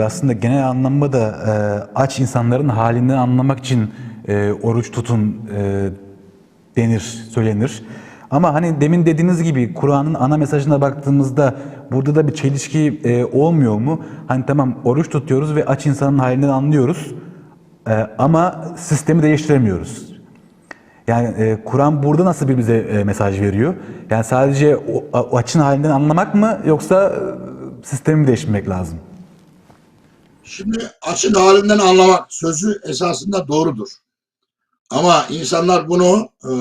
gibi aslında genel anlamda da e, aç insanların halinden anlamak için e, oruç tutun e, denir, söylenir. Ama hani demin dediğiniz gibi Kur'an'ın ana mesajına baktığımızda burada da bir çelişki e, olmuyor mu? Hani tamam oruç tutuyoruz ve aç insanın halinden anlıyoruz e, ama sistemi değiştiremiyoruz. Yani e, Kur'an burada nasıl bir bize e, mesaj veriyor? Yani sadece o, açın halinden anlamak mı yoksa e, sistemi mi değiştirmek lazım? Şimdi açın halinden anlamak sözü esasında doğrudur. Ama insanlar bunu e,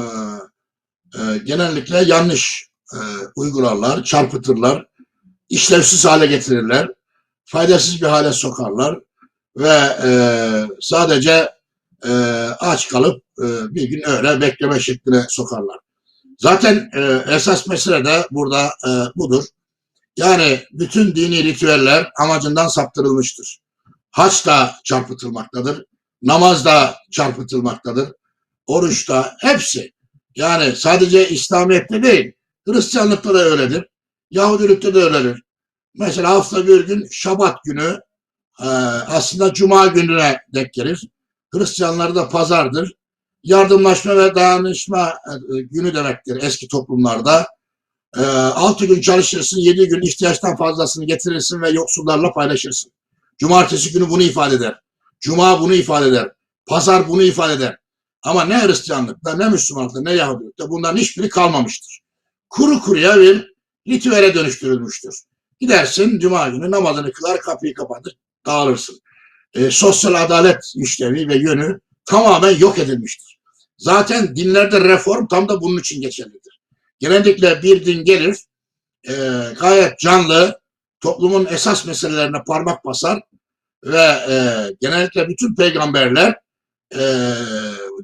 e, genellikle yanlış e, uygularlar, çarpıtırlar, işlevsiz hale getirirler, faydasız bir hale sokarlar ve e, sadece e, aç kalıp e, bir gün öyle bekleme şekline sokarlar. Zaten e, esas mesele de burada e, budur. Yani bütün dini ritüeller amacından saptırılmıştır. Haç da çarpıtılmaktadır. Namaz da çarpıtılmaktadır. Oruç da hepsi. Yani sadece İslamiyet'te değil, Hristiyanlıkta da öyledir. Yahudilikte de öyledir. Mesela hafta bir gün Şabat günü e, aslında Cuma gününe denk gelir. Hristiyanlarda pazardır. Yardımlaşma ve dayanışma e, günü demektir eski toplumlarda. E, altı gün çalışırsın, yedi gün ihtiyaçtan fazlasını getirirsin ve yoksullarla paylaşırsın. Cumartesi günü bunu ifade eder. Cuma bunu ifade eder. Pazar bunu ifade eder. Ama ne Hristiyanlıkta, ne Müslümanlıkta, ne Yahudilikte bunların hiçbiri kalmamıştır. Kuru kuruya bir ritüele dönüştürülmüştür. Gidersin Cuma günü namazını kılar, kapıyı kapatır, dağılırsın. E, sosyal adalet işlevi ve yönü tamamen yok edilmiştir. Zaten dinlerde reform tam da bunun için geçerlidir. Genellikle bir din gelir, e, gayet canlı, toplumun esas meselelerine parmak basar ve e, genellikle bütün peygamberler e,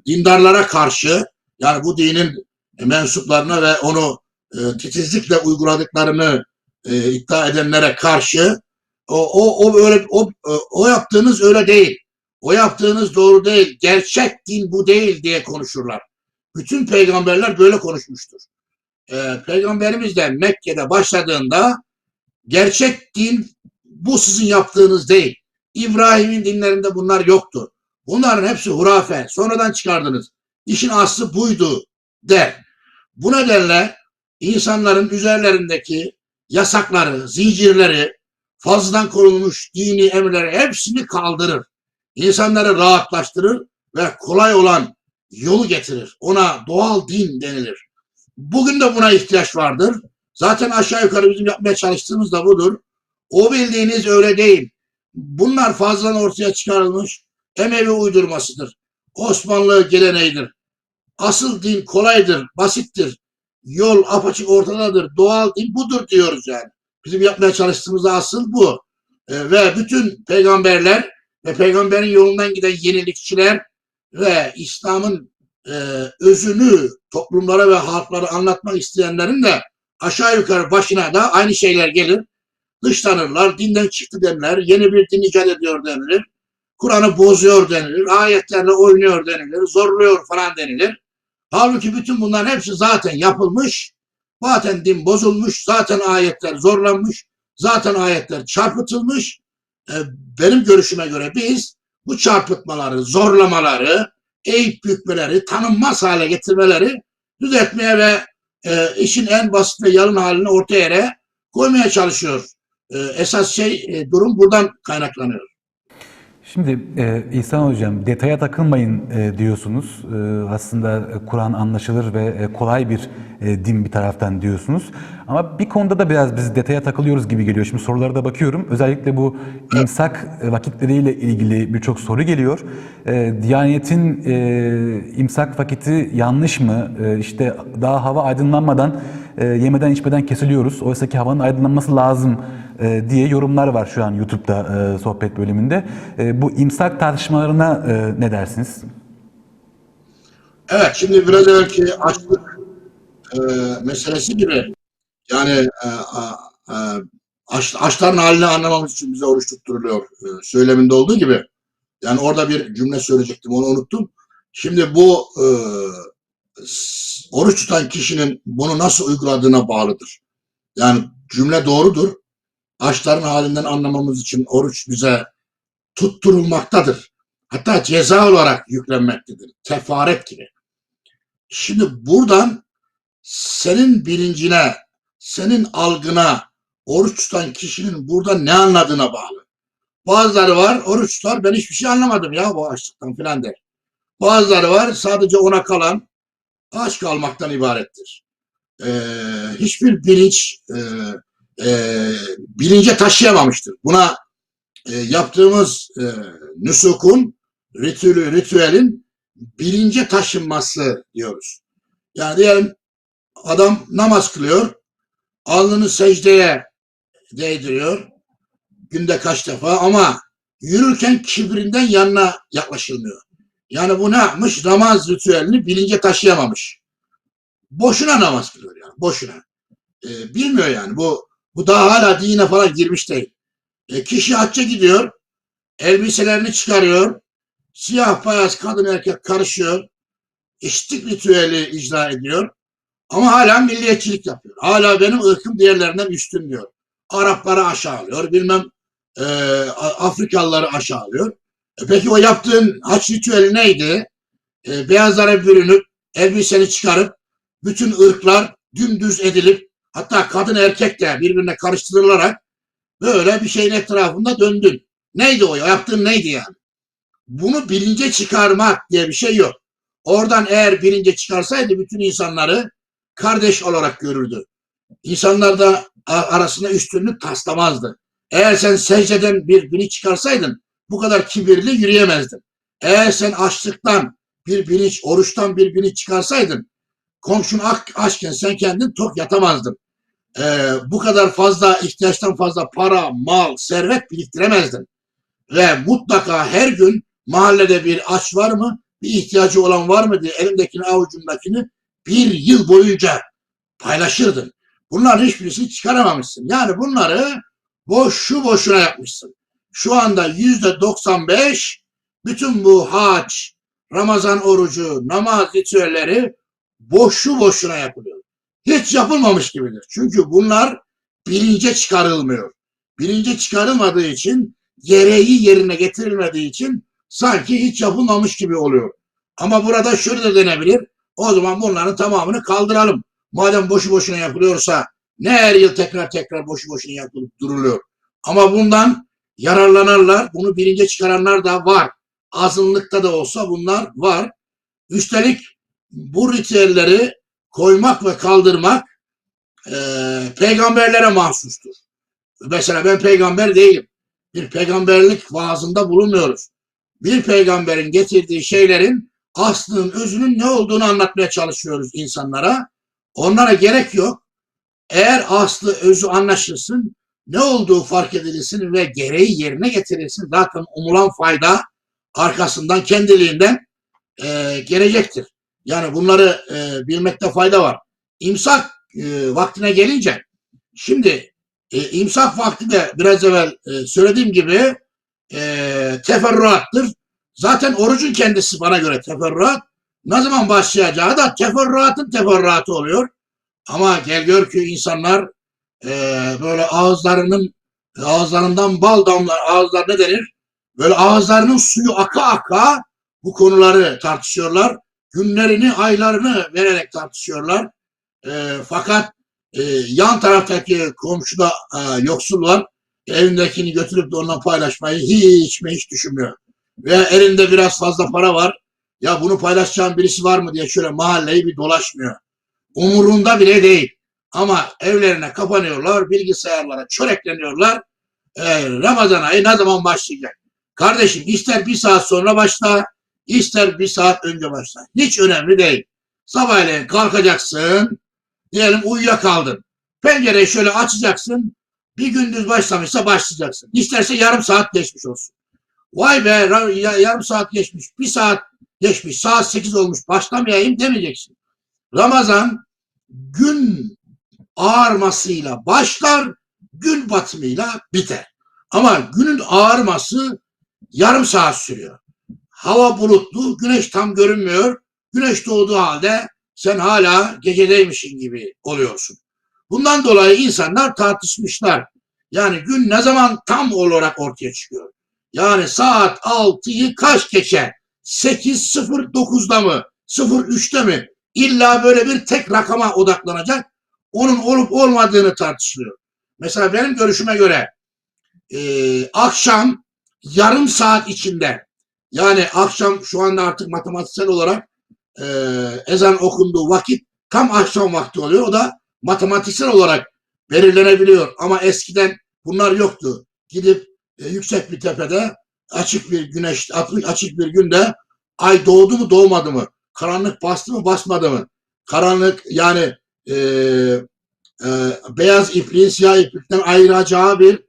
dindarlara karşı yani bu dinin mensuplarına ve onu e, titizlikle uyguladıklarını e, iddia edenlere karşı o, o, o öyle o, o yaptığınız öyle değil. O yaptığınız doğru değil. Gerçek din bu değil diye konuşurlar. Bütün peygamberler böyle konuşmuştur. E, Peygamberimiz de Mekke'de başladığında gerçek din bu sizin yaptığınız değil. İbrahim'in dinlerinde bunlar yoktu. Bunların hepsi hurafe. Sonradan çıkardınız. İşin aslı buydu der. Bu nedenle insanların üzerlerindeki yasakları, zincirleri, fazladan korunmuş dini emirleri hepsini kaldırır. İnsanları rahatlaştırır ve kolay olan yolu getirir. Ona doğal din denilir. Bugün de buna ihtiyaç vardır. Zaten aşağı yukarı bizim yapmaya çalıştığımız da budur. O bildiğiniz öyle değil. Bunlar fazladan ortaya çıkarılmış Emevi uydurmasıdır. Osmanlı geleneğidir. Asıl din kolaydır, basittir. Yol apaçık ortadadır. Doğal din budur diyoruz yani. Bizim yapmaya çalıştığımız asıl bu. E, ve bütün peygamberler ve peygamberin yolundan giden yenilikçiler ve İslam'ın e, özünü toplumlara ve halklara anlatmak isteyenlerin de aşağı yukarı başına da aynı şeyler gelir. Dışlanırlar, dinden çıktı denilir, yeni bir din icat ediyor denilir. Kur'an'ı bozuyor denilir, ayetlerle oynuyor denilir, zorluyor falan denilir. Halbuki bütün bunların hepsi zaten yapılmış, zaten din bozulmuş, zaten ayetler zorlanmış, zaten ayetler çarpıtılmış. Ee, benim görüşüme göre biz bu çarpıtmaları, zorlamaları, eğip bükmeleri, tanınmaz hale getirmeleri düzeltmeye ve e, işin en basit ve yalın halini ortaya yere koymaya çalışıyor. E, esas şey e, durum buradan kaynaklanıyor. Şimdi e, İhsan Hocam detaya takılmayın e, diyorsunuz. E, aslında Kur'an anlaşılır ve e, kolay bir e, din bir taraftan diyorsunuz. Ama bir konuda da biraz biz detaya takılıyoruz gibi geliyor. Şimdi sorulara da bakıyorum. Özellikle bu imsak vakitleriyle ilgili birçok soru geliyor. E, Diyanet'in e, imsak vakiti yanlış mı? E, işte daha hava aydınlanmadan e, yemeden içmeden kesiliyoruz. Oysa ki havanın aydınlanması lazım e, diye yorumlar var şu an YouTube'da e, sohbet bölümünde. E, bu imsak tartışmalarına e, ne dersiniz? Evet, şimdi biraz evvelki açlık e, meselesi gibi yani e, e, aç, açların halini anlamamız için bize oruç tutturuluyor e, söyleminde olduğu gibi. Yani orada bir cümle söyleyecektim, onu unuttum. Şimdi bu e, oruç tutan kişinin bunu nasıl uyguladığına bağlıdır. Yani cümle doğrudur. açların halinden anlamamız için oruç bize tutturulmaktadır. Hatta ceza olarak yüklenmektedir. Tefaret gibi. Şimdi buradan senin bilincine, senin algına, oruç tutan kişinin burada ne anladığına bağlı. Bazıları var, oruç tutar, ben hiçbir şey anlamadım ya bu açlıktan filan der. Bazıları var, sadece ona kalan aç kalmaktan ibarettir. Ee, hiçbir bilinç e, e, bilince taşıyamamıştır. Buna e, yaptığımız e, nüsukun, ritüelü, ritüelin bilince taşınması diyoruz. Yani diyelim adam namaz kılıyor, alnını secdeye değdiriyor, günde kaç defa ama yürürken kibrinden yanına yaklaşılmıyor. Yani bu ne yapmış? Namaz ritüelini bilince taşıyamamış. Boşuna namaz kılıyor yani, boşuna. Ee, bilmiyor yani bu bu daha hala dine falan girmiş değil. E, kişi hacca gidiyor, elbiselerini çıkarıyor, siyah beyaz kadın erkek karışıyor, eşitlik ritüeli icra ediyor. Ama hala milliyetçilik yapıyor. Hala benim ırkım diğerlerinden üstün diyor. Arapları aşağılıyor, bilmem e, Afrikalıları aşağılıyor. E, peki o yaptığın haç ritüeli neydi? E, beyazlara bürünüp, elbiseni çıkarıp, bütün ırklar dümdüz edilip, hatta kadın erkek de birbirine karıştırılarak böyle bir şeyin etrafında döndün. Neydi o? Yaptığın neydi yani? Bunu bilince çıkarmak diye bir şey yok. Oradan eğer bilince çıkarsaydı bütün insanları kardeş olarak görürdü. İnsanlar da arasında üstünlük taslamazdı. Eğer sen secdeden bir bilinç çıkarsaydın bu kadar kibirli yürüyemezdin. Eğer sen açlıktan bir bilinç, oruçtan bir bilinç çıkarsaydın komşun açken sen kendin tok yatamazdın. Ee, bu kadar fazla ihtiyaçtan fazla para, mal, servet biriktiremezdin. Ve mutlaka her gün mahallede bir aç var mı, bir ihtiyacı olan var mı diye elindekini avucundakini bir yıl boyunca paylaşırdın. Bunların hiçbirisini çıkaramamışsın. Yani bunları boşu boşuna yapmışsın. Şu anda yüzde 95 bütün bu hac, Ramazan orucu, namaz ritüelleri boşu boşuna yapılıyor. Hiç yapılmamış gibidir. Çünkü bunlar bilince çıkarılmıyor. Bilince çıkarılmadığı için gereği yerine getirilmediği için sanki hiç yapılmamış gibi oluyor. Ama burada şöyle de denebilir. O zaman bunların tamamını kaldıralım. Madem boşu boşuna yapılıyorsa ne her yıl tekrar tekrar boşu boşuna yapılıp duruluyor. Ama bundan yararlanırlar. Bunu bilince çıkaranlar da var. Azınlıkta da olsa bunlar var. Üstelik bu ritüelleri koymak ve kaldırmak e, peygamberlere mahsustur. Mesela ben peygamber değilim. Bir peygamberlik vaazında bulunmuyoruz. Bir peygamberin getirdiği şeylerin aslının özünün ne olduğunu anlatmaya çalışıyoruz insanlara. Onlara gerek yok. Eğer aslı özü anlaşılsın, ne olduğu fark edilsin ve gereği yerine getirilsin. Zaten umulan fayda arkasından kendiliğinden e, gelecektir. Yani bunları e, bilmekte fayda var. İmsak e, vaktine gelince, şimdi e, imsak vakti de biraz evvel e, söylediğim gibi e, teferruattır. Zaten orucun kendisi bana göre teferruat. Ne zaman başlayacağı da teferruatın teferruatı oluyor. Ama gel gör ki insanlar e, böyle ağızlarının ağızlarından bal damlar, ağızlar ne denir? Böyle ağızlarının suyu aka aka bu konuları tartışıyorlar. Günlerini, aylarını vererek tartışıyorlar. E, fakat e, yan taraftaki komşuda e, yoksul var. Evindekini götürüp de onunla paylaşmayı hiç mi hiç düşünmüyor. Ve elinde biraz fazla para var. Ya bunu paylaşacağım birisi var mı diye şöyle mahalleyi bir dolaşmıyor. Umurunda bile değil. Ama evlerine kapanıyorlar, bilgisayarlara çörekleniyorlar. Ee, Ramazan ayı ne zaman başlayacak? Kardeşim ister bir saat sonra başla, ister bir saat önce başla. Hiç önemli değil. Sabahleyin kalkacaksın, diyelim uyuyakaldın. Pencereyi şöyle açacaksın, bir gündüz başlamışsa başlayacaksın. İsterse yarım saat geçmiş olsun. Vay be yarım saat geçmiş, bir saat geçmiş, saat sekiz olmuş başlamayayım demeyeceksin. Ramazan gün ağarmasıyla başlar, gün batımıyla biter. Ama günün ağarması yarım saat sürüyor. Hava bulutlu, güneş tam görünmüyor. Güneş doğduğu halde sen hala gecedeymişin gibi oluyorsun. Bundan dolayı insanlar tartışmışlar. Yani gün ne zaman tam olarak ortaya çıkıyor? Yani saat 6'yı kaç geçe? 8.09'da mı? 03'te mi? İlla böyle bir tek rakama odaklanacak. Onun olup olmadığını tartışılıyor. Mesela benim görüşüme göre e, akşam yarım saat içinde yani akşam şu anda artık matematiksel olarak e, ezan okunduğu vakit tam akşam vakti oluyor. O da matematiksel olarak belirlenebiliyor. Ama eskiden bunlar yoktu. Gidip e, yüksek bir tepede açık bir güneş, açık bir günde ay doğdu mu doğmadı mı? Karanlık bastı mı basmadı mı? Karanlık yani e, e, beyaz ipliğin siyah iplikten ayıracağı bir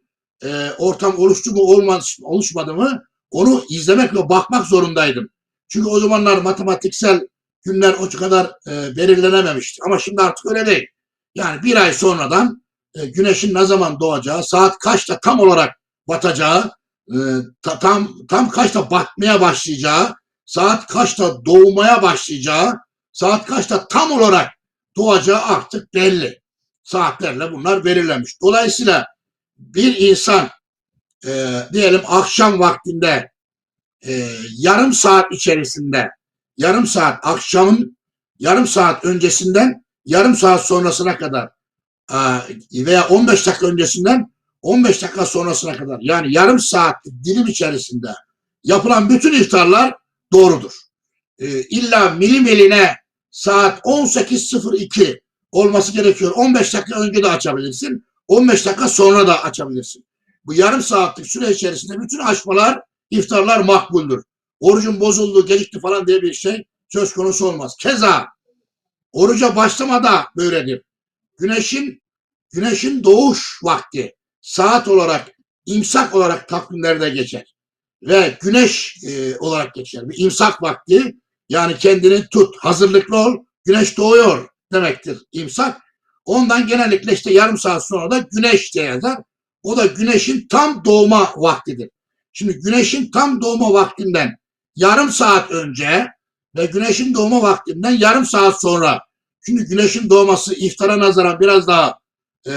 e, ortam oluştu mu olmadı, oluşmadı mı? Onu izlemek ve bakmak zorundaydım. Çünkü o zamanlar matematiksel günler o kadar e, belirlenememişti. Ama şimdi artık öyle değil. Yani bir ay sonradan e, güneşin ne zaman doğacağı, saat kaçta tam olarak batacağı, e, ta- tam tam kaçta batmaya başlayacağı, saat kaçta doğmaya başlayacağı, saat kaçta tam olarak doğacağı artık belli. Saatlerle bunlar belirlenmiş. Dolayısıyla bir insan e, diyelim akşam vaktinde e, yarım saat içerisinde yarım saat akşamın yarım saat öncesinden yarım saat sonrasına kadar e, veya 15 dakika öncesinden 15 dakika sonrasına kadar yani yarım saat dilim içerisinde yapılan bütün iftarlar doğrudur. E, illa milimeline saat 18.02 olması gerekiyor. 15 dakika önce de açabilirsin. 15 dakika sonra da açabilirsin. Bu yarım saatlik süre içerisinde bütün açmalar, iftarlar makbuldür. Orucun bozulduğu, gecikti falan diye bir şey söz konusu olmaz. Keza oruca başlamada böyledir. Güneşin güneşin doğuş vakti saat olarak imsak olarak takvimlerde geçer. Ve güneş e, olarak geçer. Bir imsak vakti yani kendini tut, hazırlıklı ol, güneş doğuyor demektir imsak. Ondan genellikle işte yarım saat sonra da güneş diye yazar. O da güneşin tam doğma vaktidir. Şimdi güneşin tam doğma vaktinden yarım saat önce ve güneşin doğma vaktinden yarım saat sonra. Şimdi güneşin doğması iftara nazaran biraz daha e,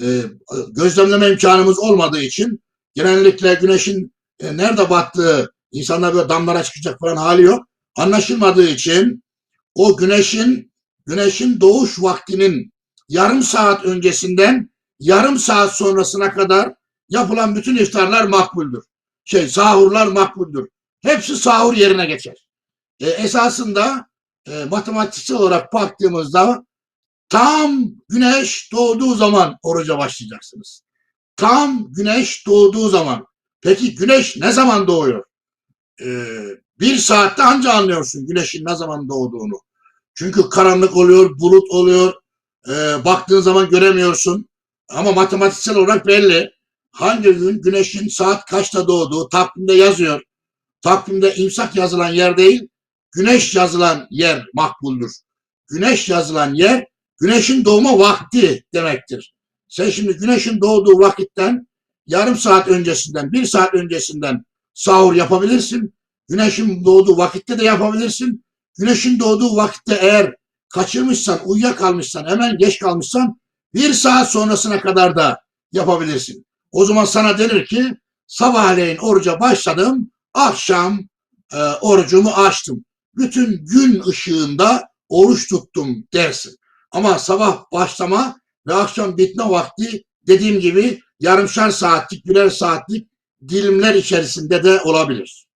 e, gözlemleme imkanımız olmadığı için genellikle güneşin e, nerede battığı insanlar böyle damlara çıkacak falan hali yok. Anlaşılmadığı için o güneşin güneşin doğuş vaktinin yarım saat öncesinden yarım saat sonrasına kadar yapılan bütün iftarlar makbuldür. Şey sahurlar makbuldür. Hepsi sahur yerine geçer. E, esasında e, matematiksel olarak baktığımızda tam güneş doğduğu zaman oruca başlayacaksınız. Tam güneş doğduğu zaman. Peki güneş ne zaman doğuyor? E, bir saatte anca anlıyorsun güneşin ne zaman doğduğunu. Çünkü karanlık oluyor, bulut oluyor. E, baktığın zaman göremiyorsun. Ama matematiksel olarak belli. Hangi gün güneşin saat kaçta doğduğu takvimde yazıyor. Takvimde imsak yazılan yer değil, güneş yazılan yer makbuldür. Güneş yazılan yer, güneşin doğma vakti demektir. Sen şimdi güneşin doğduğu vakitten yarım saat öncesinden, bir saat öncesinden sahur yapabilirsin. Güneşin doğduğu vakitte de yapabilirsin. Güneşin doğduğu vakitte eğer kaçırmışsan, uyuyakalmışsan, hemen geç kalmışsan bir saat sonrasına kadar da yapabilirsin. O zaman sana denir ki sabahleyin oruca başladım, akşam e, orucumu açtım. Bütün gün ışığında oruç tuttum dersin. Ama sabah başlama ve akşam bitme vakti dediğim gibi yarımşar saatlik, birer saatlik dilimler içerisinde de olabilir.